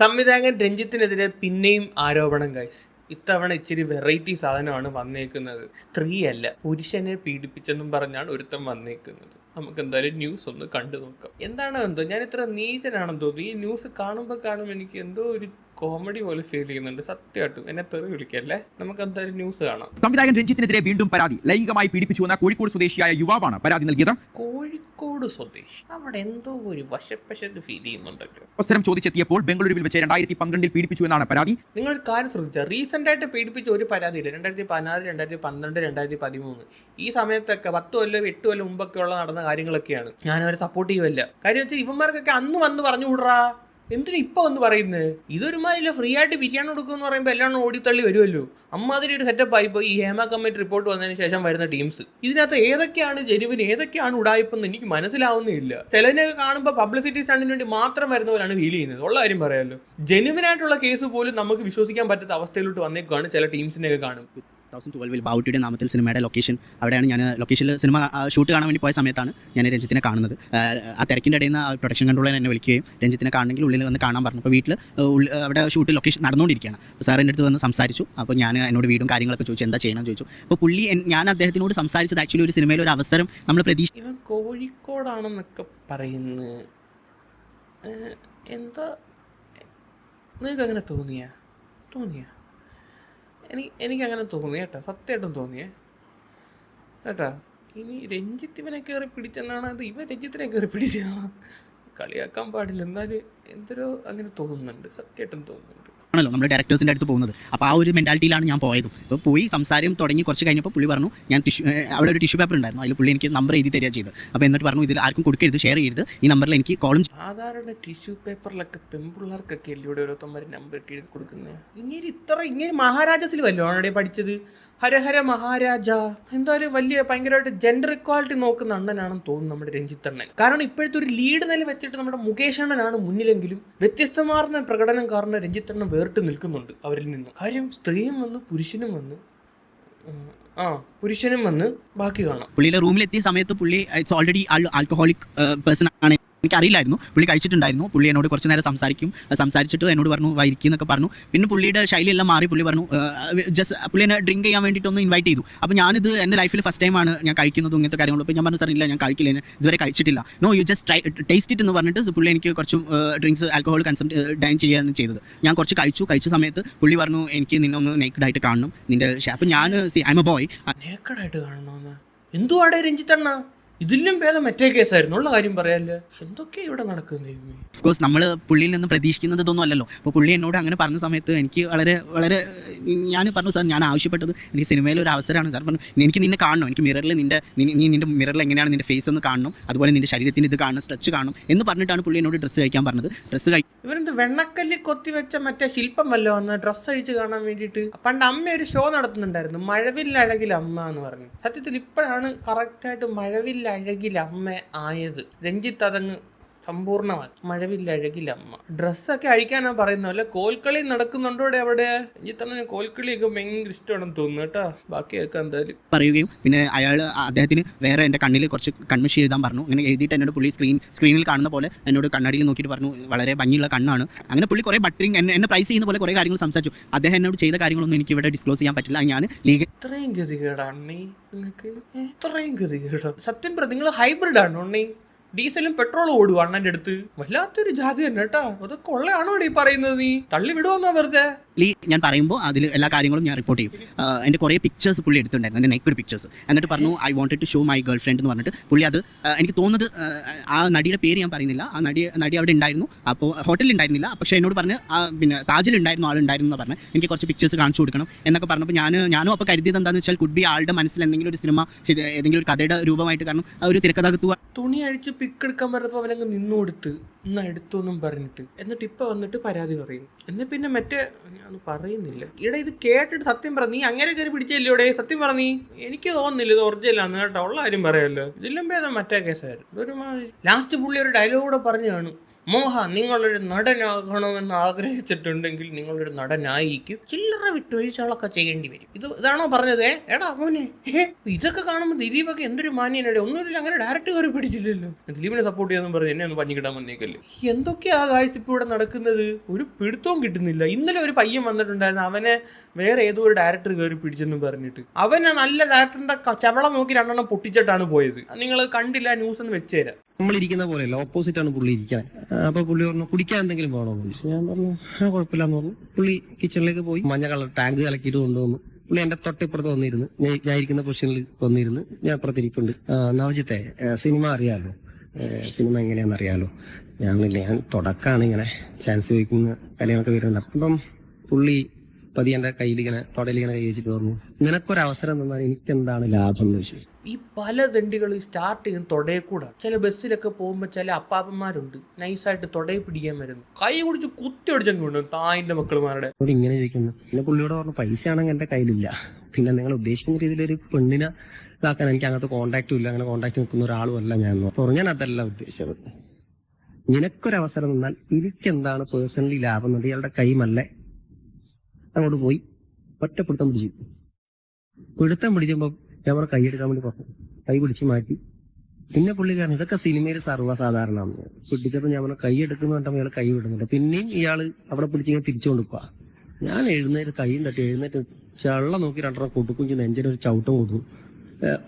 സംവിധായകൻ രഞ്ജിത്തിനെതിരെ പിന്നെയും ആരോപണം ഗൈസ് ഇത്തവണ ഇച്ചിരി വെറൈറ്റി സാധനമാണ് വന്നേക്കുന്നത്. സ്ത്രീയല്ല പുരുഷനെ പീഡിപ്പിച്ചെന്നും പറഞ്ഞാണ് ഒരുത്തൻ വന്നേക്കുന്നത്. നമുക്ക് എന്തായാലും ന്യൂസ് ഒന്ന് കണ്ടു നോക്കാം എന്താണ് എന്തോ? ഞാൻ ഇത്ര നീചനാണെന്ന് തോന്നുന്നു. ഈ ന്യൂസ് കാണുമ്പോൾ കാണുമ്പോൾ എനിക്ക് എന്തോ ഒരു കോമഡി പോലെ ഫീൽ ചെയ്യുന്നുണ്ട്. സത്യമായിട്ടും. എന്നെ തെറി വിളിക്കല്ലേ? നമുക്ക് എന്തായാലും ന്യൂസ് കാണാം. സംവിധായകൻ രഞ്ജിത്തിനെതിരെ വീണ്ടും പരാതി. ലൈംഗികമായി പീഡിപ്പിച്ചുവെന്ന കോഴിക്കോട് സ്വദേശിയായ യുവാവാണ് പരാതി നൽകിയത്. കോഴിക്കോട് സ്വദേശി. അവിടെ എന്തോ ഒരു വശപ്പശക്ക് ഫീൽ ചെയ്യുന്നുണ്ടല്ലോ. അവസരം ചോദിച്ചെത്തിയപ്പോൾ ബംഗളൂരുവിൽ വെച്ച് രണ്ടായിരത്തി പന്ത്രണ്ടിൽ പീഡിപ്പിച്ചു എന്നാണ് പരാതി. നിങ്ങൾ കാര്യം ശ്രദ്ധിച്ചാൽ റീസെന്റ് ആയിട്ട് പീഡിപ്പിച്ച ഒരു പരാതിയില്ല. രണ്ടായിരത്തി പതിനാറ് രണ്ടായിരത്തി പന്ത്രണ്ട് രണ്ടായിരത്തി പതിമൂന്ന് ഈ സമയത്തൊക്കെ പത്ത് കൊല്ലം എട്ട് കൊല്ലം മുമ്പൊക്കെ ഉള്ള നടന്ന കാര്യങ്ങളൊക്കെയാണ്. ഞാൻ അവരെ സപ്പോർട്ട് ചെയ്യുമല്ല കാര്യം വെച്ചാൽ ഇവന്മാർക്കൊക്കെ അന്ന് വന്ന് പറഞ്ഞു വിടറാ. എന്തിനാ ഇപ്പൊ വന്ന് പറയുന്നത് ഇതൊരുമാതിരി ഫ്രീ ആയിട്ട് ബിരിയാണി കൊടുക്കുമെന്ന് പറയുമ്പോൾ എല്ലാം ഓടിത്തള്ളി വരുമല്ലോ അമ്മാതിരി ഒരു സെറ്റപ്പ് ആയിപ്പോ ഈ ഹേമ കമ്മിറ്റി റിപ്പോർട്ട് വന്നതിന് ശേഷം വരുന്ന ടീംസ് ഇതിനകത്ത് ഏതൊക്കെയാണ് ജെനുവിന് ഏതൊക്കെയാണ് ഉടായ്പെന്ന് എനിക്ക് മനസ്സിലാവുന്നില്ല ചിലതിനെ കാണുമ്പോൾ പബ്ലിസിറ്റി സ്റ്റാൻഡിന് വേണ്ടി മാത്രം വരുന്ന പോലെയാണ് ഫീൽ ചെയ്യുന്നത്. ഉള്ള കാര്യം പറയാമല്ലോ ജെനുവിനായിട്ടുള്ള കേസ് പോലും നമുക്ക് വിശ്വസിക്കാൻ പറ്റാത്ത അവസ്ഥയിലോട്ട് വന്നേക്കാണ് ചില ടീംസിനെയൊക്കെ കാണും. തൗസൻഡ് ട്വൽവിൽ ബൗട്ടിയുടെ നാമത്തിൽ സിനിമയുടെ ലൊക്കേഷൻ അവിടെയാണ് ഞാൻ ലൊക്കേഷനിൽ സിനിമ ഷൂട്ട് കാണാൻ വേണ്ടി പോയ സമയത്താണ് ഞാൻ രഞ്ജിത്തിനെ കാണുന്നത്. ആ, ആ തിരക്കിന്റെ ഇടയിൽ നിന്ന് പ്രൊഡക്ഷൻ കൺട്രോളർ എന്നെ വിളിക്കുകയും രഞ്ജിത്തിനെ കാണണമെങ്കിൽ ഉള്ളിൽ വന്ന് കാണാൻ പറഞ്ഞു. അപ്പോൾ വീട്ടിൽ അവിടെ ഷൂട്ട് ലൊക്കേഷൻ നടന്നുകൊണ്ടിരിക്കുകയാണ്. അപ്പോൾ സാർ എന്റെ അടുത്ത് വന്ന് സംസാരിച്ചു. അപ്പോൾ ഞാൻ എന്നോട് വീടും കാര്യങ്ങളൊക്കെ ചോദിച്ചു എന്താ ചെയ്യണമെന്ന് ചോദിച്ചു. അപ്പോൾ പുള്ളി ഞാൻ അദ്ദേഹത്തിനോട് സംസാരിച്ചത് ആക്ച്വലി ഒരു സിനിമയിൽ ഒരു അവസരം നമ്മൾ പ്രതീക്ഷ കോഴിക്കോടാണെന്നൊക്കെ പറയുന്നു. എന്താ നിങ്ങൾക്ക് അങ്ങനെ തോന്നിയാ? തോന്നിയ? എനിക്ക് എനിക്ക് അങ്ങനെ തോന്നി കേട്ടോ. സത്യമായിട്ടും തോന്നിയേ. കേട്ടോ. ഇനി രഞ്ജിത്ത് ഇവനെ കയറി പിടിച്ചെന്നാണ് അത് ഇവൻ രഞ്ജിത്തിനെ കയറി പിടിച്ചാണ് കളിയാക്കാൻ പാടില്ല. എന്നാലും എന്തൊരു അങ്ങനെ തോന്നുന്നുണ്ട്. സത്യമായിട്ടും തോന്നുന്നുണ്ട്. ആണല്ലോ നമ്മൾ ഡയറക്ടേഴ്സിന്റെ അടുത്ത് പോകുന്നത്. അപ്പോൾ ആ ഒരു മെന്റാലിറ്റിയിലാണ് ഞാൻ പോയത്. അപ്പോൾ പോയി സംസാരം തുടങ്ങി കുറച്ച് കഴിഞ്ഞപ്പോൾ പുള്ളി പറഞ്ഞു ഞാൻ ടിഷ്യൂ അവിടെ ഒരു ടിഷ്യൂ പേപ്പർ ഉണ്ടായിരുന്നു. അതിൽ പുള്ളി എനിക്ക് നമ്പർ എഴുതി തരിക ചെയ്ത് അപ്പോൾ എന്നിട്ട് പറഞ്ഞു ഇതിൽ ആർക്കും കൊടുക്കരുത് ഷെയർ ചെയ്യരുത്. ഈ നമ്പറിൽ എനിക്ക് കോളും സാധാരണ ടിഷ്യൂ പേപ്പറിലൊക്കെ പെൺപിള്ളേർക്കൊക്കെ അല്ലേ ഇവിടെ ഓരോരുത്തന്മാർ നമ്പർ എഴുതി കൊടുക്കുന്നത് ഇങ്ങനെ ഇത്ര ഇങ്ങനെ മഹാരാജസിൽ വല്ലോ ആണോ പഠിച്ചത്? ഹരഹര മഹാരാജ. എന്തായാലും വലിയ ഭയങ്കരമായിട്ട് ജെൻഡർ ഇക്വാലിറ്റി നോക്കുന്ന അണ്ണനാണെന്ന് തോന്നുന്നു നമ്മുടെ രഞ്ജിത്ത് അണ്ണൻ. കാരണം ഇപ്പോഴത്തെ ഒരു ലീഡ് നില വെച്ചിട്ട് നമ്മുടെ മുകേഷ് അണ്ണനാണ് മുന്നിലെങ്കിലും വ്യത്യസ്തമാർന്ന പ്രകടനം കാരണം രഞ്ജിത്ത് അണ്ണൻ വേറിട്ട് നിൽക്കുന്നുണ്ട് അവരിൽ നിന്ന്. കാര്യം സ്ത്രീയും വന്ന് പുരുഷനും വന്ന് ആ പുരുഷനും വന്ന് ബാക്കി കാണാം. പുള്ളിയുടെ റൂമിലെത്തിയ സമയത്ത് പുള്ളി ഇറ്റ്സ് ഓൾറെഡി ആൽക്കഹോളിക് പേഴ്സൺ ആണ്. എനിക്കറിയില്ലായിരുന്നു. പുള്ളി കഴിച്ചിട്ടുണ്ടായിരുന്നു. പുള്ളി എന്നോട് കുറച്ച് നേരം സംസാരിക്കും. സംസാരിച്ചിട്ട് എന്നോട് പറഞ്ഞു വൈരിക്കും എന്നൊക്കെ പറഞ്ഞു. പിന്നെ പുള്ളിയുടെ ശൈലിയെല്ലാം മാറി. പുള്ളി പറഞ്ഞു ജസ്റ്റ് പുള്ളി എന്നെ ഡ്രിങ്ക് ചെയ്യാൻ വേണ്ടിയിട്ടൊന്ന് ഇൻവൈറ്റ് ചെയ്തു. അപ്പോൾ ഞാനിത് എന്റെ ലൈഫിൽ ഫസ്റ്റ് ടൈമാണ് ഞാൻ കഴിക്കുന്നതും ഇങ്ങനത്തെ കാര്യങ്ങളും ഞാൻ പറഞ്ഞു സാറില്ല ഞാൻ കഴിക്കില്ല. ഇതുവരെ കഴിച്ചിട്ടില്ല. No you just try taste it എന്ന് പറഞ്ഞിട്ട് പുള്ളി എനിക്ക് കുറച്ച് ഡ്രിങ്ക്സ് ആൽക്കഹോൾ കൺസം ഡൈൻ ചെയ്യുകയാണ് ചെയ്തത്. ഞാൻ കുറച്ച് കഴിച്ചു. കഴിച്ച സമയത്ത് പുള്ളി പറഞ്ഞു എനിക്ക് നിന്നെ ഒന്ന് നേക്കഡായിട്ട് കാണണം. നിന്റെ അപ്പോൾ ഞാൻ C I M A boy നേക്കഡായിട്ട് കാണണമെന്ന്? എന്തുവാടേ രഞ്ജിത്തണ്ണ? ഇതിലും ഭേദം മറ്റേ കേസായിരുന്നു. ഉള്ള കാര്യം പറയാല്ലേ? എന്തൊക്കെ ഇവിടെ നടക്കുന്നത് കോഴ്സ് നമ്മൾ പുള്ളിയിൽ നിന്ന് പ്രതീക്ഷിക്കുന്നത് ഇതൊന്നും അല്ലല്ലോ. അപ്പോൾ പുള്ളി എന്നോട് അങ്ങനെ പറഞ്ഞ സമയത്ത് എനിക്ക് വളരെ വളരെ ഞാൻ പറഞ്ഞു സാർ ഞാൻ ആവശ്യപ്പെട്ടത് എനിക്ക് സിനിമയിൽ ഒരു അവസരമാണ്. സാർ പറഞ്ഞു എനിക്ക് നിന്നെ കാണണം. എനിക്ക് മിററിൽ നിന്റെ നീ- നിന്റെ മിററിൽ എങ്ങനെയാണ് നിന്റെ ഫേസ് ഒന്ന് കാണണം? അതുപോലെ നിന്റെ ശരീരത്തിന് ഇത് കാണണം സ്ട്രെച്ച് കാണണം എന്ന് പറഞ്ഞിട്ടാണ് പുള്ളി എന്നോട് ഡ്രസ്സ് കഴിക്കാൻ പറഞ്ഞത്. ഡ്രസ്സ് കഴി ഇവരെന്ത് വെണ്ണക്കല്ലി കൊത്തി വെച്ച മറ്റേ ശില്പം വല്ലോ വന്ന് ഡ്രസ്സ് അഴിച്ച് കാണാൻ വേണ്ടിയിട്ട്? പണ്ട് അമ്മ ഒരു ഷോ നടത്തുന്നുണ്ടായിരുന്നു. മഴവില്ലഴകിൽ അമ്മ എന്ന് പറഞ്ഞു. സത്യത്തിൽ ഇപ്പോഴാണ് കറക്റ്റായിട്ട് മഴവില്ലഴകിൽ അമ്മ ആയത് രഞ്ജിത്ത് അതങ്ങ് സമ്പൂർണമായി. മഴവില്ല അമ്മ. ഡ്രസ്സൊക്കെ അഴിക്കാനാ പറയുന്നത് അല്ല കോൽക്കളി നടക്കുന്നുണ്ടോ ഇവിടെ? അവിടെ രഞ്ജിത്തണ്ണന് കോൽക്കളിയൊക്കെ ഭയങ്കര ഇഷ്ടമാണെന്ന് തോന്നുന്നു കേട്ടോ. ബാക്കിയൊക്കെ എന്തായാലും. പറയുകയും പിന്നെ അയാൾ അദ്ദേഹത്തിന് വേറെ എന്റെ കണ്ണിൽ കുറച്ച് കൺമിഷി എഴുതാൻ പറഞ്ഞു. അങ്ങനെ എഴുതിയിട്ട് എന്നോട് പുള്ളി സ്ക്രീൻ സ്ക്രീനിൽ കാണുന്ന പോലെ എന്നോട് കണ്ണാടിയിൽ നോക്കിയിട്ട് പറഞ്ഞു. വളരെ ഭംഗിയുള്ള കണ്ണാണ്. അങ്ങനെ പുള്ളി കുറേ ബട്ടറിങ് എന്നെ എന്നെ പ്രൈസ് ചെയ്യുന്ന പോലെ കുറേ കാര്യങ്ങൾ സംസാരിച്ചു. അദ്ദേഹം എന്നോട് ചെയ്ത കാര്യങ്ങളൊന്നും എനിക്ക് ഇവിടെ ഡിസ്ക്ലോസ് ചെയ്യാൻ പറ്റില്ല. ഞാൻ ലീഗൽ ഇത്രയും ഗതികേടാണ് നിങ്ങൾക്ക് ഇത്രയും ഗതികേടാണ് സത്യം പറ നിങ്ങൾ ഹൈബ്രിഡ് ആണ് ഉണ്ണി ഡീസലും പെട്രോളും ഓടും അണ്ണന്റെ അടുത്ത്. വല്ലാത്തൊരു ജാതി തന്നെ കേട്ടാ. അതൊക്കെ കൊള്ളയാണോ ഈ പറയുന്നത് നീ? തള്ളി വിടുവെന്നാ വെറുതെ? ഞാൻ പറയുമ്പോൾ അതിൽ എല്ലാ കാര്യങ്ങളും ഞാൻ റിപ്പോർട്ട് ചെയ്യും. എന്റെ എന്റെ കുറേ പിക്ചേഴ്സ് പുള്ളി എടുത്തിട്ടുണ്ടായിരുന്നു. എന്റെ നെക്കൊരു പിക്ചേഴ്സ് എന്നിട്ട് പറഞ്ഞു I wanted to show my girlfriend എന്ന് പറഞ്ഞിട്ട് പുള്ളി അത് എനിക്ക് തോന്നുന്നത് ആ നടിയുടെ പേര് ഞാൻ പറയുന്നില്ല. ആ നടി നടി അവിടെ ഉണ്ടായിരുന്നു. അപ്പോൾ ഹോട്ടലിൽ ഉണ്ടായിരുന്നില്ല. പക്ഷേ എന്നോട് പറഞ്ഞ് ആ പിന്നെ താജിൽ ഉണ്ടായിരുന്നു ആളുണ്ടായിരുന്നു എന്ന് പറഞ്ഞ് എനിക്ക് കുറച്ച് പിക്ചേഴ്സ് കാണിച്ചു കൊടുക്കണം എന്നൊക്കെ പറഞ്ഞപ്പോൾ ഞാൻ ഞാനും അപ്പോൾ കരുതിയത് എന്താണെന്ന് വെച്ചാൽ കുഡ് ബി ആളുടെ മനസ്സിൽ എന്തെങ്കിലും ഒരു സിനിമ ഏതെങ്കിലും ഒരു കഥയുടെ രൂപമായിട്ട് കാരണം ആ ഒരു തിരക്കഥാകൃത്ത് തുണി അഴിച്ച് പിക്ക് എടുക്കാൻ പറഞ്ഞപ്പോ അവനങ്ങ് നിന്നു കൊടുത്ത് ഒന്ന് എടുത്തൊന്നും പറഞ്ഞിട്ട്. എന്നിട്ട് ഇപ്പൊ വന്നിട്ട് പരാതി പറയും. എന്നെ പിന്നെ മറ്റേ ഞാൻ പറയുന്നില്ല. ഇവിടെ ഇത് കേട്ടിട്ട് സത്യം പറ നീ അങ്ങനെ കയറി പിടിച്ചല്ലോ ഇവിടെ സത്യം പറ നീ. എനിക്ക് തോന്നുന്നില്ല ഇത് ഒറിജിനലാന്ന് കേട്ടോ. ഉള്ള കാര്യം പറയല്ലോ. ഇതിലും ഭേദം മറ്റേ കേസായിരുന്നു. ഒരു ലാസ്റ്റ് പുള്ളി ഒരു ഡയലോഗ് കൂടെ പറഞ്ഞു കാണും. മോഹ നിങ്ങളൊരു നടനാകണമെന്ന് ആഗ്രഹിച്ചിട്ടുണ്ടെങ്കിൽ നിങ്ങളൊരു നടനായിരിക്കും. ചില്ലറ വിട്ടൊഴിച്ചാളൊക്കെ ചെയ്യേണ്ടി വരും. ഇത് ഇതാണോ പറഞ്ഞത്? എടാ മോനെ? ഇതൊക്കെ കാണുമ്പോൾ ദിലീപൊക്കെ എന്തൊരു മാന്യനടെ. ഒന്നുമില്ല അങ്ങനെ ഡയറക്റ്റ് കയറി പിടിച്ചില്ലല്ലോ. ദിലീപിനെ സപ്പോർട്ട് ചെയ്യാന്ന് പറഞ്ഞ് എന്നെ ഒന്ന് പഞ്ഞിക്കിടാൻ വന്നേക്കല്ലേ. എന്തൊക്കെയാ ഗായ്സ് ഇപ്പോൾ ഇവിടെ നടക്കുന്നത്? ഒരു പിടുത്തവും കിട്ടുന്നില്ല. ഇന്നലെ ഒരു പയ്യൻ വന്നിട്ടുണ്ടായിരുന്നു. അവനെ വേറെ ഏതോ ഒരു ഡയറക്ടർ കയറി പിടിച്ചെന്ന് പറഞ്ഞിട്ട്. അവനെ നല്ല ഡയറക്ടറിന്റെ ചവള നോക്കി രണ്ടെണ്ണം പൊട്ടിച്ചിട്ടാണ് പോയത്. നിങ്ങൾ കണ്ടില്ല ന്യൂസ് ഒന്ന് വെച്ചുതരാം നമ്മളിരിക്കുന്ന പോലെയല്ല. ഓപ്പോസിറ്റ് ആണ് പുള്ളി ഇരിക്കണേ. അപ്പൊ പുള്ളി പറഞ്ഞു കുടിക്കാൻ എന്തെങ്കിലും വേണോ? എന്ന് ചോദിച്ചു. ഞാൻ പറഞ്ഞു ആ കുഴപ്പമില്ലാന്ന് പറഞ്ഞു. പുള്ളി കിച്ചണിലേക്ക് പോയി മഞ്ഞ കളർ ടാങ്ക് കലക്കിയിട്ട് കൊണ്ടുവന്നു. പുള്ളി എന്റെ തൊട്ടിപ്പുറത്ത് വന്നിരുന്നു. ഞാൻ ഇരിക്കുന്ന പൊസിഷനിൽ വന്നിരുന്നു. ഞാൻ അപ്പുറത്തിരിപ്പുണ്ട് ആ, നവജിത്തെ സിനിമ അറിയാലോ? സിനിമ എങ്ങനെയാണെന്ന് അറിയാലോ? ഞാൻ ഞാൻ തുടക്കാണ് ഇങ്ങനെ. ചാൻസ് ചോദിക്കുന്ന കാര്യങ്ങളൊക്കെ വരുന്നുണ്ട്. അപ്പം പുള്ളി പതി എന്റെ കയ്യിൽ ഇങ്ങനെ തൊടയിൽ ഇങ്ങനെ കൈ വെച്ചിട്ട് പറഞ്ഞു നിനക്കൊരവസരം തന്നാൽ എനിക്ക് എന്താണ് ലാഭം? എന്ന് ചോദിച്ചു. ഈ പല ദണ്ടികൾ സ്റ്റാർട്ട് ചെയ്യുന്ന തൊടയെ കൂടെ. ചില ബസ്സിലൊക്കെ പോകുമ്പോൾ ചില അപ്പാപ്പന്മാരുണ്ട് നൈസായിട്ട് തൊടയെ പിടിക്കാൻ വരുന്നു. കൈ കുടിച്ച് കുത്തി അടിച്ചങ്ങ് കൊണ്ടു തായിന്റെ മക്കളുമാരുടെ. ഇങ്ങനെ ചോദിക്കുന്നു പിന്നെ പുള്ളിയോട് പറഞ്ഞു പൈസ ആണെങ്കിൽ എന്റെ കയ്യിലില്ല. പിന്നെ നിങ്ങൾ ഉദ്ദേശിക്കുന്ന രീതിയിൽ ഒരു പെണ്ണിനെ ഇതാക്കാൻ എനിക്ക് അങ്ങനത്തെ കോണ്ടാക്റ്റും ഇല്ല. അങ്ങനെ കോണ്ടാക്ട് നിൽക്കുന്ന ഒരാളും അല്ല ഞാൻ പറഞ്ഞു. ഞാൻ അതല്ല ഉദ്ദേശിച്ചത്. നിനക്കൊരവസരം തന്നാൽ എനിക്ക് എന്താണ് പേഴ്സണലി ലാഭം എന്നുണ്ട് ഇയാളുടെ കൈമല്ലേ അങ്ങോട്ട് പോയി ഒറ്റ പിടുത്തം പിടിച്ചു. പിടുത്തം പിടിച്ചപ്പോൾ ഞാൻ കൈയെടുക്കാൻ വേണ്ടി പറഞ്ഞു കൈ പിടിച്ച് മാറ്റി. പിന്നെ പുള്ളിക്കാരൻ ഇതൊക്കെ സിനിമയിൽ സർവസാധാരണമാണ്. പിടിച്ചപ്പോൾ ഞാൻ കൈ എടുക്കുന്ന കണ്ടപ്പോൾ ഇയാൾ കൈ വിടുന്നുണ്ട്. പിന്നെയും ഇയാൾ അവിടെ പിടിച്ചിങ്ങനെ തിരിച്ചു കൊടുക്കുക ഞാൻ എഴുന്നേറ്റ് കൈയും തട്ടി എഴുന്നേറ്റ് ചള്ള നോക്കി രണ്ടെണ്ണം കൊടുക്കും നെഞ്ചിന് ഒരു ചവിട്ടം കൊടുത്തു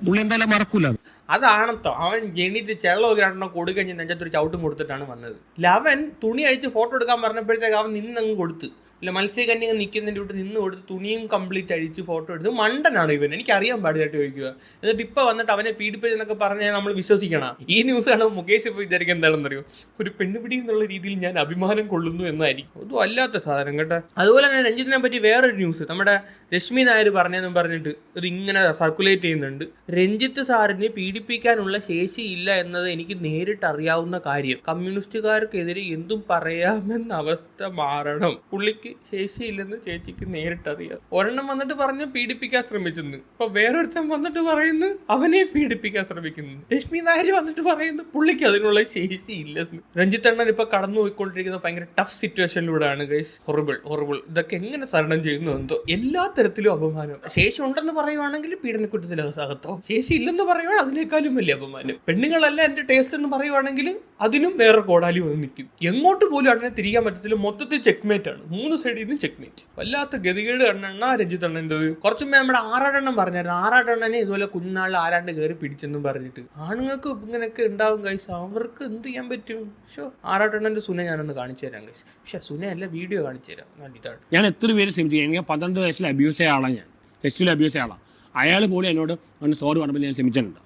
പുള്ളി എന്തായാലും മറക്കൂല. അത്. അതാണത്തോ. അവൻ ജെണിത് ചെള്ള നോക്കി രണ്ടെണ്ണം കൊടുക്കഴിഞ്ഞ് നെഞ്ചത്തൊരു ചവിട്ടും കൊടുത്തിട്ടാണ് വന്നത്. ലവൻ തുണി അഴിച്ച് ഫോട്ടോ എടുക്കാൻ പറഞ്ഞപ്പോഴത്തേക്ക് അവൻ നിന്നങ്ങ് കൊടുത്ത്. ഇല്ല മത്സ്യകന്യക നിൽക്കുന്നതിന്റെ കൂട്ട് നിന്ന് കൊടുത്ത് തുണിയും കംപ്ലീറ്റ് അഴിച്ച് ഫോട്ടോ എടുത്ത് മണ്ടനാണ് ഇവൻ? എനിക്ക് അറിയാൻ പാടില്ലായിട്ട് ചോദിക്കുക. എന്നിട്ട് ഇപ്പൊ വന്നിട്ട് അവനെ പീഡിപ്പിച്ചെന്നൊക്കെ പറഞ്ഞാൽ നമ്മൾ വിശ്വസിക്കണം. ഈ ന്യൂസ് കാണുമ്പോൾ മുകേഷ് ഇപ്പോൾ വിചാരിക്കുക എന്താണെന്നറിയോ ഒരു പെണ്ണുപിടി എന്നുള്ള രീതിയിൽ ഞാൻ അഭിമാനം കൊള്ളുന്നു എന്നായിരിക്കും. അതും അല്ലാത്ത സാധനം കേട്ടോ. അതുപോലെ തന്നെ രഞ്ജിത്തിനെ പറ്റി വേറൊരു ന്യൂസ് നമ്മുടെ രശ്മി നായർ പറഞ്ഞതെന്നും പറഞ്ഞിട്ട് ഇത് ഇങ്ങനെ സർക്കുലേറ്റ് ചെയ്യുന്നുണ്ട്. രഞ്ജിത്ത് സാറിനെ പീഡിപ്പിക്കാനുള്ള ശേഷിയില്ല എന്നത് എനിക്ക് നേരിട്ട് അറിയാവുന്ന കാര്യം. കമ്മ്യൂണിസ്റ്റുകാർക്കെതിരെ എന്തും പറയാമെന്ന അവസ്ഥ മാറണം. പുള്ളിക്ക് ശേഷിയില്ലെന്ന് ചേച്ചിക്ക് നേരിട്ടറിയാം. ഒരെണ്ണം വന്നിട്ട് പറഞ്ഞു പീഡിപ്പിക്കാൻ ശ്രമിച്ചെന്ന് ഇപ്പൊ വേറൊരുത്തൻ വന്നിട്ട് പറയുന്നു അവനെ പീഡിപ്പിക്കാൻ ശ്രമിക്കുന്നു. രശ്മി നായർ വന്നിട്ട് പറയുന്നു പുള്ളിക്ക് അതിനുള്ള ശേഷി ഇല്ലെന്ന്. രഞ്ജിത്ത് അണ്ണൻ ഇപ്പൊ കടന്നു പോയിക്കൊണ്ടിരിക്കുന്ന ഭയങ്കര ടഫ് സിറ്റുവേഷനിലൂടെയാണ് ഗൈസ് ഹൊറിബിൾ ഹൊറിബിൾ ഇതൊക്കെ എങ്ങനെ തരണം ചെയ്യുന്നു എന്തോ. എല്ലാ തരത്തിലും അപമാനം. ശേഷി ഉണ്ടെന്ന് പറയുവാണെങ്കിൽ പീഡനക്കുറ്റത്തിൽ അകത്തോ ശേഷി ഇല്ലെന്ന് പറയുവാണെങ്കിൽ അതിനേക്കാളും വലിയ അപമാനം. പെണ്ണുങ്ങളല്ല എന്റെ ടേസ്റ്റ് എന്ന് പറയുവാണെങ്കിൽ അതിനും വേറെ കോടാലി വന്ന് നിൽക്കും. എങ്ങോട്ട് പോലും അണ്ണനെ തിരികാൻ പറ്റത്തില്ല. മൊത്തത്തിൽ ചെക്ക്മേറ്റ് ആണ്. മൂന്ന് സൈഡിൽ നിന്ന് ചെക്ക് മേറ്റ് വല്ലാത്ത ഗതികേട് കണ്ണെണ്ണ രഞ്ജിത്ത് അണ്ണന്റെ കുറച്ചു മുമ്പേ നമ്മുടെ ആറാടെണ്ണം പറഞ്ഞായിരുന്നു. ആറാടെണ്ണനെ ഇതുപോലെ കുഞ്ഞാളിൽ ആരാണ്ട് കയറി പിടിച്ചെന്നും പറഞ്ഞിട്ട്. ആണുങ്ങൾക്ക് ഇങ്ങനെയൊക്കെ ഉണ്ടാവും കൈസ് അവർക്ക് എന്ത് ചെയ്യാൻ പറ്റും? ഷോ ആറാട്ടെണ്ണന്റെ സുന ഞാനൊന്ന് കാണിച്ചു തരാം കൈസ് പക്ഷെ സുനയല്ല വീഡിയോ കാണിച്ചു തരാം. കണ്ടിട്ടാണ്. ഞാൻ എത്ര പേര് ശ്രമിച്ചു എനിക്ക് പന്ത്രണ്ട് വയസ്സിൽ അബ്യൂസ് ആളാണ് ഞാൻ. സെക്സ്വൽ അബ്യൂസ് ആളാണ് അയാൾ പോലും എന്നോട് സോറി പറഞ്ഞപ്പോൾ ഞാൻ ശ്രമിച്ചിട്ടുണ്ട്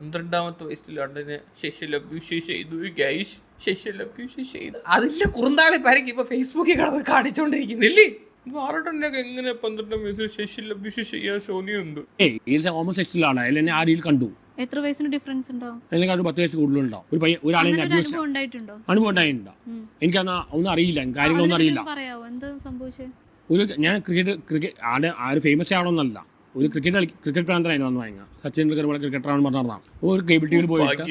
പന്ത്രണ്ടാമത്തെ വയസ്സിൽ അണ്ണനെ ശശി അബ്യൂസ് ചെയ്തു. ഗൈസ് ശശിൽ അബ്യൂസ് ചെയ്തു. അതിന്റെ കുറുന്താളി പരക്ക് ഇപ്പൊ ഫേസ്ബുക്കിൽ കടന്ന് കാണിച്ചോണ്ടിരിക്കുന്നില്ലേ? എങ്ങനെ പന്ത്രണ്ടാം വയസ്സിൽ ശശി ചെയ്യാൻ സോനിയുണ്ട് അതിൽ എന്നെ കണ്ടു? എത്ര വയസ്സിന് ഡിഫറൻസ് ഉണ്ടാവും എന്നെക്കാട്ട് പത്ത് വയസ്സ് ഒരു ഒരാളെ അനുഭവം ഉണ്ടായിട്ടുണ്ടോ. എനിക്കന്ന് ഒന്നും അറിയില്ല. കാര്യങ്ങളൊന്നും അറിയില്ല. പറയാവോ? എന്ത് ഒരു ഞാൻ ക്രിക്കറ്റ് ക്രിക്കറ്റ് ഫേമസ് ആവണമെന്നല്ല. ഒരു ക്രിക്കറ്റ് കളി ക്രിക്കറ്റ് പ്രാന്തനായിരുന്നു അന്ന് വാങ്ങുക സച്ചിൻ ടെണ്ടുൽക്കർ പോലെ ക്രിക്കറ്ററാണെന്ന് പറഞ്ഞതാണ് ഒരു കേബിൾ ടി വിയിൽ പോയിട്ട്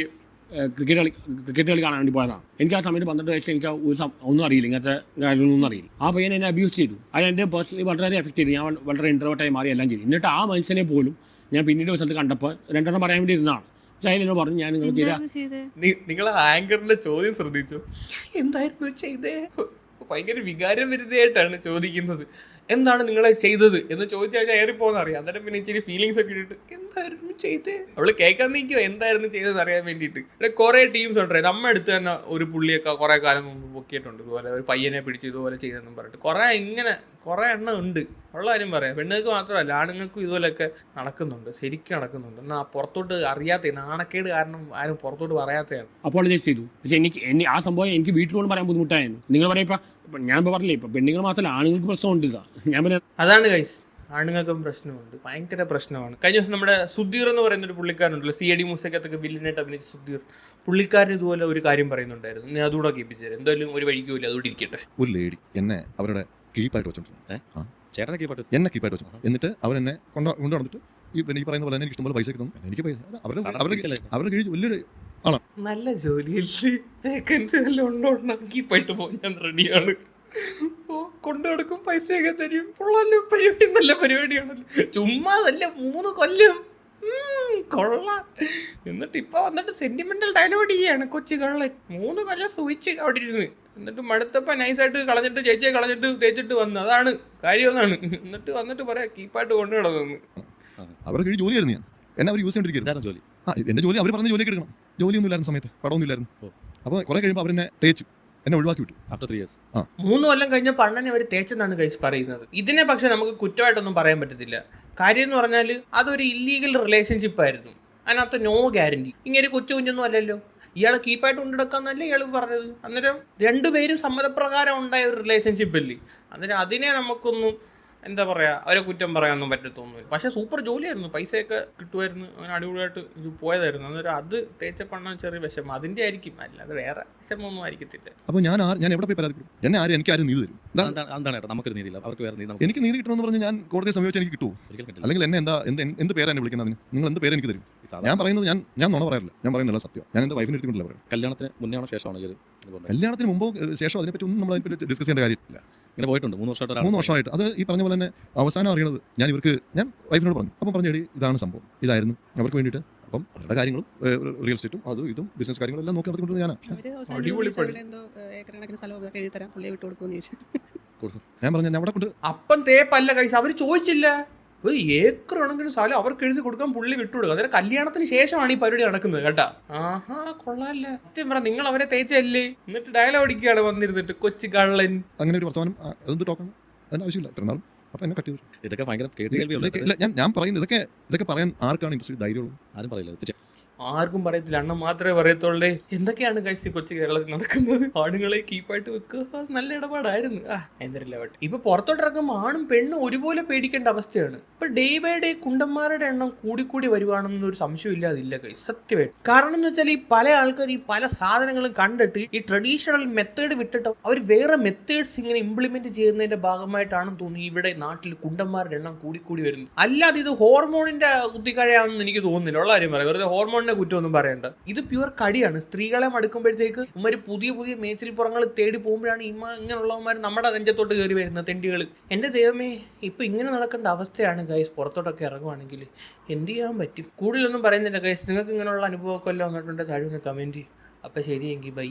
ക്രിക്കറ്റ് കളി ക്രിക്കറ്റ് കളി കാണാൻ വേണ്ടി പോയതാണ്. എനിക്ക് ആ സമയത്ത് പന്ത്രണ്ട് വയസ്സ് എനിക്ക് ഒരു ഒന്നും അറിയില്ല. ഇങ്ങനത്തെ കാര്യങ്ങളൊന്നും അറിയില്ല. ആ പയ്യൻ എന്നെ അബ്യൂസ് ചെയ്തു. അത് എന്റെ പേഴ്സണലി വളരെ എഫക്ട് ചെയ്തു. ഞാൻ വളരെ ഇൻട്രോട്ടായി മാറി എല്ലാം ചെയ്തു. എന്നിട്ട് ആ മനുഷ്യനെ പോലും ഞാൻ പിന്നീട് ഒരു സ്ഥലത്ത് കണ്ടപ്പോൾ രണ്ടെണ്ണം പറയാൻ വേണ്ടി ഇരുന്നാണ്. പറഞ്ഞു ഞാൻ ചെയ്തേ? നിങ്ങൾ ആങ്കറിന്റെ ചോദ്യം ശ്രദ്ധിച്ചു. എന്തായിരുന്നു ചെയ്തേ? ഭയങ്കര വികാരം വരുന്നതായിട്ടാണ് ചോദിക്കുന്നത്. എന്താണ് നിങ്ങളെ ചെയ്തത്? എന്ന് ചോദിച്ചാൽ കഴിഞ്ഞാൽ ഏറിപ്പോന്ന് അറിയാം. അന്നേരം പിന്നെ ഇച്ചിരി ഫീലിങ്സ് ഒക്കെ ഇട്ടിട്ട് എന്തായിരുന്നു ചെയ്തേ? അവൾ കേൾക്കാൻ നിൽക്കുക എന്തായിരുന്നു ചെയ്തതെന്ന് അറിയാൻ വേണ്ടിയിട്ട്. ഇവിടെ കുറെ ടീംസ് ഉണ്ട് നമ്മുടെ അടുത്ത് തന്നെ ഒരു പുള്ളിയൊക്കെ കുറെ കാലം മുമ്പ് പൊക്കിയിട്ടുണ്ട്. ഇതുപോലെ ഒരു പയ്യനെ പിടിച്ച് ഇതുപോലെ ചെയ്തെന്നും പറഞ്ഞിട്ട്. കുറെ ഇങ്ങനെ കുറെ എണ്ണം ഉണ്ട്. ഉള്ള കാര്യം പറയാം. പെണ്ണുങ്ങൾക്ക് മാത്രമല്ല ആണുങ്ങൾക്കും ഇതുപോലെയൊക്കെ നടക്കുന്നുണ്ട്. ശരിക്കും നടക്കുന്നുണ്ട്. എന്നാൽ പുറത്തോട്ട് അറിയാത്ത നാണക്കേട് കാരണം ആരും പുറത്തോട്ട് പറയാത്തതാണ് അപ്പോൾ ചെയ്തു. പക്ഷേ എനിക്ക് ആ സംഭവം എനിക്ക് വീട്ടിൽ പോലും പറയാൻ ബുദ്ധിമുട്ടായിരുന്നു. നിങ്ങൾ പറയാം ഇപ്പം ഇപ്പം ഞാൻ പറഞ്ഞില്ലേ ഇപ്പൊ പെണ്ണുങ്ങൾ മാത്രമല്ല ആണുങ്ങൾക്ക് പ്രശ്നമുണ്ട് ഇതാ ഞാൻ പിന്നെ അതാണ് ഗൈസ് ആണുങ്ങൾക്കും പ്രശ്നമുണ്ട് ഭയങ്കര പ്രശ്നമാണ്. കഴിഞ്ഞ ദിവസം നമ്മുടെ സുധീർ എന്ന് പറയുന്ന ഒരു പുള്ളിക്കാരനുണ്ടല്ലോ സി എ ഡി മൂസക്കത്തൊക്കെ വില്ലനായിട്ട് അഭിനയിച്ച സുധീർ. പുള്ളിക്കാരൻ ഇതുപോലെ ഒരു കാര്യം പറയുന്നുണ്ടായിരുന്നു. ഞാൻ അതുകൂടെ കേൾപ്പിച്ചത് എന്തായാലും ഒരു വഴിക്കൂല ഇല്ല അതുകൂടി ഇരിക്കട്ടെ. ഒരു ലേഡി എന്നെ അവരുടെ കീപ്പായിട്ട് വെച്ചോണ്ടിരുന്നു. ആ. ചേട്ടനെ കീപ്പാട്ട് എന്നെ കീപ്പായിട്ട് വെച്ചു. എന്നിട്ട് അവരെന്നെ കൊണ്ട് കൊണ്ടു നടന്നിട്ട് ഈ പറയുന്ന പോലെ തന്നെ എനിക്ക് ഇഷ്ടംപോലെ പൈസ കിട്ടുന്നു തന്നു. എനിക്ക് പൈസ അവരുടെ അവരുടെ അവരുടെ കീഴിൽ വലിയൊരു. നല്ല ജോലിയല്ലേ വേക്കൻസി പോയിട്ട് ഞാൻ റെഡിയാണ് ഓ കൊണ്ടു കൊടുക്കും പൈസയൊക്കെ തരും. കൊള്ളാലോ പരിപാടി നല്ല പരിപാടിയാണല്ലോ. ചുമ്മാതല്ല മൂന്ന് കൊല്ലം. കൊള്ളാം. എന്നിട്ട് ഇപ്പൊ വന്നിട്ട് സെന്റിമെന്റൽ ഡയലോഗ് ചെയ്യാണ് കൊച്ചു കള്ളൻ. മൂന്ന് കൊല്ലം സൂയിച്ച് അവിടെ ഇരുന്ന്. എന്നിട്ട് മടുത്തപ്പ നൈസായിട്ട് കളഞ്ഞിട്ട് ചേച്ചിയെ കളഞ്ഞിട്ട് തേച്ചിട്ട് വന്നു. അതാണ് കാര്യം അതാണ് എന്നിട്ട് വന്നിട്ട് പറയാ കീപ്പായിട്ട് കൊണ്ടു കിടന്നു അവർക്ക് ജോലിയായിരുന്നു ഞാൻ. എന്നെ അവർ യൂസ് ചെയ്തിരിക്കുന്നു ജോലി. ആ എന്റെ ജോലി അവർ പറഞ്ഞ ജോലിയൊക്കെ എടുക്കണം. ജോലിയൊന്നും ഇല്ലായിരുന്ന സമയത്ത് പടമൊന്നും ഇല്ലായിരുന്നു അപ്പോൾ കുറെ കഴിയുമ്പോൾ അവരെന്നെ തേച്ചു എന്നെ ഒഴിവാക്കി വിട്ടു. ആഫ്റ്റർ ത്രീ ഇയേഴ്സ് മൂന്ന് കൊല്ലം കഴിഞ്ഞ പണ്ണനെ അവർ തേച്ചെന്നാണ് കഴിച്ച് പറയുന്നത്. ഇതിനെ പക്ഷെ നമുക്ക് കുറ്റമായിട്ടൊന്നും പറയാൻ പറ്റത്തില്ല. കാര്യം എന്ന് പറഞ്ഞാൽ അതൊരു ഇല്ലീഗൽ റിലേഷൻഷിപ്പ് ആയിരുന്നു. അതിനകത്ത് നോ ഗ്യാരണ്ടി ഇങ്ങനെ കൊച്ചു കുഞ്ഞൊന്നും അല്ലല്ലോ. ഇയാളെ കീപ്പായിട്ട് കൊണ്ടെടുക്കാന്നല്ലേ ഇയാൾ പറഞ്ഞത്. അന്നേരം രണ്ടുപേരും സമ്മതപ്രകാരം ഉണ്ടായ ഒരു റിലേഷൻഷിപ്പ് അല്ലേ അന്നേരം അതിനെ നമുക്കൊന്നും എന്താ പറയാ അവരെ കുറ്റം പറയാനൊന്നും പറ്റത്തൊന്നുമില്ല. പക്ഷെ സൂപ്പർ ജോലിയായിരുന്നു. പൈസയൊക്കെ കിട്ടുമായിരുന്നു. അങ്ങനെ അടിപൊളിയായിട്ട് ഇത് പോയതായിരുന്നു. അന്നേരം അത് തേച്ചപ്പണ്ണ ചെറിയ വിഷമം. അതിന്റെ ആയിരിക്കും. അല്ലാതെ വേറെ വിഷമമൊന്നും ആയിരിക്കത്തില്ല. അപ്പോൾ ഞാൻ ഞാൻ എവിടെ പോയി പരാതി എന്നെ ആരും എനിക്ക് ആരും നീതി തരും. എന്താണ് ഏട്ടാ നമുക്കൊരു നീതിയില്ല അവർക്ക് വേറെ നീതി നമുക്ക് എനിക്ക് നീതി കിട്ടണമെന്ന് പറഞ്ഞ് ഞാൻ കോടതിയെ സമീപിച്ച് എനിക്ക് കിട്ടുമോ അല്ലെങ്കിൽ എന്നെ എന്താ എന്ത് എന്ത് പേരാണ് എന്നെ വിളിക്കുന്നത് അതിന്? നിങ്ങൾ എന്ത് പേര് എനിക്ക് തരും? ഞാൻ പറയുന്നത് ഞാൻ ഞാൻ നുണ പറയാറില്ല. ഞാൻ പറയുന്നില്ല സത്യം. ഞാൻ എന്റെ വൈഫിനെ എടുത്തിട്ടുണ്ടല്ലോ പറയാം. കല്യാണത്തിന് മുന്നേ ആണോ ശേഷമാണോ ഈ ഒരു കല്യാണത്തിന് മുമ്പോ ശേഷം അതിനെപ്പറ്റി ഒന്നും നമ്മൾ അതിനെപ്പറ്റി ഡിസ്കസ് ചെയ്യേണ്ട കാര്യമില്ല. ഇങ്ങനെ പോയിട്ടുണ്ട്. മൂന്ന് വർഷമായിട്ട് മൂന്ന് വർഷമായിട്ട്. അത് ഈ പറഞ്ഞ പോലെ തന്നെ അവസാനം അറിയണത് ഞാൻ ഇവർക്ക് ഞാൻ വൈഫിനോട് പറഞ്ഞു. അപ്പം പറഞ്ഞു "എടീ, ഇതാണ് സംഭവം. ഇതായിരുന്നു. അവർക്ക് വേണ്ടിയിട്ട് അപ്പം അവരുടെ കാര്യങ്ങളും റിയൽ എസ്റ്റേറ്റും അതും ഇതും ബിസിനസ് കാര്യങ്ങളും എല്ലാം നോക്കി നടത്തിക്കൊണ്ട് ഞാനാണ് ഞാൻ പറഞ്ഞു ഞാൻ അവിടെ കൊണ്ട് അപ്പം തേപ്പല്ല കൈസ്. അവർ ചോദിച്ചില്ല. ഒരു ഏക്കർ കണക്കിന് സ്ഥലം അവർക്ക് എഴുതി കൊടുക്കാൻ പുള്ളി വിട്ടുകൊടുക്കുക അതായത് കല്യാണത്തിന് ശേഷമാണ് ഈ പരിപാടി നടക്കുന്നത് കേട്ടാ. ആഹാ കൊള്ളാല്ല. സത്യം പറ നിങ്ങൾ അവരെ തേച്ചല്ലേ എന്നിട്ട് ഡയലോഗ് അടിക്കുകയാണ് വന്നിരുന്നിട്ട് കൊച്ചു കള്ളൻ. അങ്ങനെ ഒരു വർത്തമാനം ആ, അതെന്ത് ടോക്കണം അതിന് ആവശ്യമില്ല ഇത്ര നാളും. അപ്പൊ എന്നെ കട്ട് ചെയ്തു. ഇതൊക്കെ ഭയങ്കര ഞാൻ ഞാൻ പറയുന്നത് ഇതൊക്കെ ഇതൊക്കെ പറയാൻ ആർക്കാണ് ഇൻട്രസ്റ്റ് ധൈര്യമുള്ളത് ആരും പറയില്ല ആർക്കും പറയത്തില്ല. അണ്ണൻ മാത്രമേ പറയത്തുള്ളേ. എന്തൊക്കെയാണ് കഴിച്ച് കൊച്ചു കേരളത്തിൽ നടക്കുന്നത്? ആണുങ്ങളെ കീപ്പായിട്ട് വെക്കുക. നല്ല ഇടപാടായിരുന്നു. ആ എന്തില്ല ഇപ്പൊ പുറത്തോട്ട് ഇറങ്ങുമ്പോൾ ആണും പെണ്ണും ഒരുപോലെ പേടിക്കേണ്ട അവസ്ഥയാണ്. ഇപ്പൊ ഡേ ബൈ ഡേ കുണ്ടന്മാരുടെ എണ്ണം കൂടിക്കൂടി വരുവാണെന്നൊരു സംശയം ഇല്ലാതില്ല കഴിച്ച് സത്യമായിട്ട്. കാരണം എന്ന് വെച്ചാൽ ഈ പല ആൾക്കാർ ഈ പല സാധനങ്ങളും കണ്ടിട്ട് ഈ ട്രഡീഷണൽ മെത്തേഡ് വിട്ടിട്ട് അവർ വേറെ മെത്തേഡ്സ് ഇങ്ങനെ ഇംപ്ലിമെന്റ് ചെയ്യുന്നതിന്റെ ഭാഗമായിട്ടാണ് തോന്നി ഇവിടെ നാട്ടിൽ കുണ്ടന്മാരുടെ എണ്ണം കൂടിക്കൂടി വരുന്നത്. അല്ലാതെ ഇത് ഹോർമോണിന്റെ കുത്തിക്കഴയാണെന്ന് എനിക്ക് തോന്നുന്നില്ല. ഉള്ള കാര്യം പറയാം. വെറുതെ ഹോർമോണിനെ കുറ്റമൊന്നും പറയണ്ട. ഇത് പ്യുവർ കടിയാണ്. സ്ത്രീകളെ മടുക്കുമ്പോഴത്തേക്ക് ഇവർ പുതിയ പുതിയ മേച്ചിൽ പുറങ്ങൾ തേടി പോകുമ്പോഴാണ് ഇമ്മ ഇങ്ങനെയുള്ളവന്മാർ നമ്മുടെ നെഞ്ചത്തോട്ട് കയറി വരുന്നത് തെണ്ടികൾ എന്റെ ദൈവമേ ഇപ്പൊ ഇങ്ങനെ നടക്കേണ്ട അവസ്ഥയാണ് ഗൈസ് പുറത്തോട്ടൊക്കെ ഇറങ്ങുവാണെങ്കിൽ എന്ത് ചെയ്യാൻ പറ്റും? കൂടുതലൊന്നും പറയുന്നില്ല ഗൈസ് നിങ്ങൾക്ക് ഇങ്ങനെയുള്ള അനുഭവമൊക്കെ എല്ലാം വന്നിട്ടുണ്ടെങ്കിൽ താഴെ കമന്റ് അപ്പം ശരിയെങ്കിൽ ബൈ